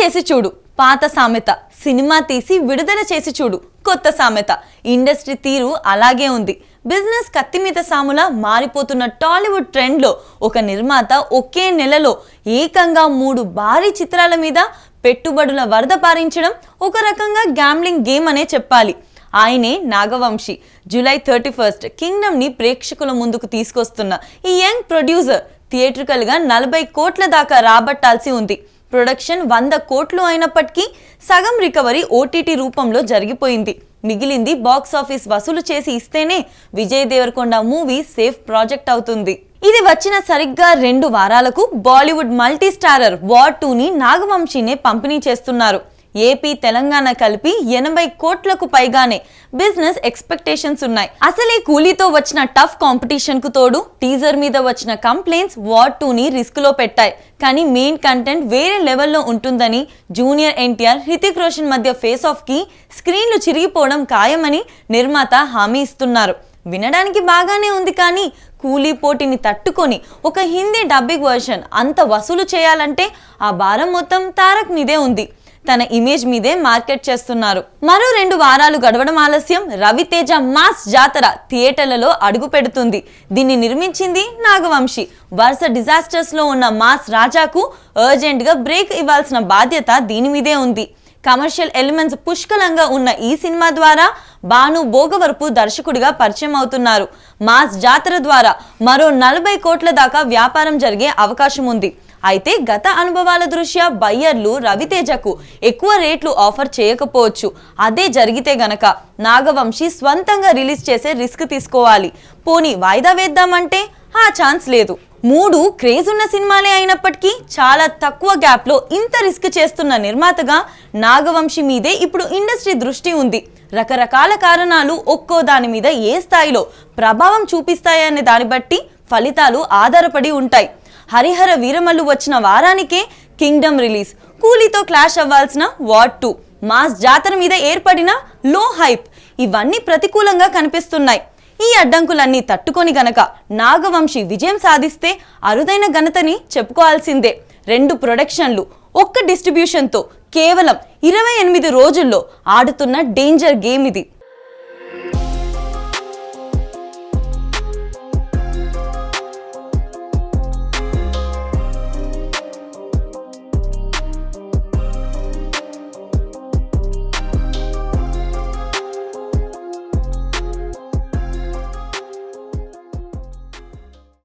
చేసి చూడు. పాత సామెత. సినిమా తీసి విడుదల చేసి చూడు. కొత్త సామెత. ఇండస్ట్రీ తీరు అలాగే ఉంది. బిజినెస్ కత్తి మీద సాములా మారిపోతున్న టాలీవుడ్ ట్రెండ్లో ఒక నిర్మాత ఒకే నెలలో ఏకంగా మూడు భారీ చిత్రాల మీద పెట్టుబడుల వరద పారించడం ఒక రకంగా గ్యామ్లింగ్ గేమ్ అనే చెప్పాలి. ఆయనే నాగవంశి. జూలై థర్టీ ఫస్ట్ కింగ్డమ్ని ప్రేక్షకుల ముందుకు తీసుకొస్తున్న ఈ యంగ్ ప్రొడ్యూసర్ థియేట్రికల్గా నలభై కోట్ల దాకా రాబట్టాల్సి ఉంది. ప్రొడక్షన్ వంద కోట్లు అయినప్పటికీ సగం రికవరీ ఓటీటీ రూపంలో జరిగిపోయింది. మిగిలింది బాక్స్ ఆఫీస్ వసూలు చేసి ఇస్తేనే Vijay Deverakonda movie safe project అవుతుంది. ఇది వచ్చిన సరిగ్గా రెండు వారాలకు బాలీవుడ్ మల్టీ స్టారర్ వార్ టూని నాగవంశీనే పంపిణీ చేస్తున్నారు. ఏపీ తెలంగాణ కలిపి ఎనభై కోట్లకు పైగానే బిజినెస్ ఎక్స్పెక్టేషన్స్ ఉన్నాయి. అసలే కూలీతో వచ్చిన టఫ్ కాంపిటీషన్కు తోడు టీజర్ మీద వచ్చిన కంప్లైంట్స్ వార్ టూని రిస్క్లో పెట్టాయి. కానీ మెయిన్ కంటెంట్ వేరే లెవెల్లో ఉంటుందని జూనియర్ ఎన్టీఆర్ హృతిక్ రోషన్ మధ్య ఫేస్ ఆఫ్కి స్క్రీన్లు చిరిగిపోవడం ఖాయమని నిర్మాత హామీ ఇస్తున్నారు. వినడానికి బాగానే ఉంది కానీ కూలీ పోటీని తట్టుకొని ఒక హిందీ డబ్బింగ్ వర్షన్ అంత వసూలు చేయాలంటే ఆ భారం మొత్తం తారక్ మీదే ఉంది. తన ఇమేజ్ మీదే మార్కెట్ చేస్తున్నారు. మరో రెండు వారాలు గడవడం ఆలస్యం. రవితేజ మాస్ జాతర థియేటర్లలో అడుగు పెడుతుంది దీన్ని నిర్మించింది నాగవంశి. వరుస డిజాస్టర్స్లో ఉన్న మాస్ రాజాకు అర్జెంట్గా బ్రేక్ ఇవ్వాల్సిన బాధ్యత దీని మీదే ఉంది. కమర్షియల్ ఎలిమెంట్స్ పుష్కలంగా ఉన్న ఈ సినిమా ద్వారా భాను భోగవరపు దర్శకుడిగా పరిచయం అవుతున్నారు. మాస్ జాతర ద్వారా మరో నలభై కోట్ల దాకా వ్యాపారం జరిగే అవకాశం ఉంది. అయితే గత అనుభవాల దృష్ట్యా బయ్యర్లు రవితేజకు ఎక్కువ రేట్లు ఆఫర్ చేయకపోవచ్చు. అదే జరిగితే గనక నాగవంశి స్వంతంగా రిలీజ్ చేసే రిస్క్ తీసుకోవాలి. పోనీ వాయిదా వేద్దామంటే? ఆ ఛాన్స్ లేదు. మూడు క్రేజ్ ఉన్న సినిమాలే అయినప్పటికీ చాలా తక్కువ గ్యాప్లో ఇంత రిస్క్ చేస్తున్న నిర్మాతగా నాగవంశి మీదే ఇప్పుడు ఇండస్ట్రీ దృష్టి ఉంది. రకరకాల కారణాలు ఒక్కో దాని మీద ఏ స్థాయిలో ప్రభావం చూపిస్తాయనే దాన్ని బట్టి ఫలితాలు ఆధారపడి ఉంటాయి. హరిహర వీరమల్లు వచ్చిన వారానికే కింగ్డమ్ రిలీజ్. కూలీతో క్లాష్ అవ్వాల్సిన వార్డ్ టూ. మాస్ జాతర మీద ఏర్పడిన లో హైప్. ఇవన్నీ ప్రతికూలంగా కనిపిస్తున్నాయి. ఈ అడ్డంకులన్నీ తట్టుకొని గనక నాగవంశి విజయం సాధిస్తే అరుదైన ఘనతని చెప్పుకోవాల్సిందే. రెండు ప్రొడక్షన్లు. ఒక్క డిస్ట్రిబ్యూషన్తో కేవలం ఇరవై ఎనిమిది రోజుల్లో ఆడుతున్న డేంజర్ గేమ్ ఇది.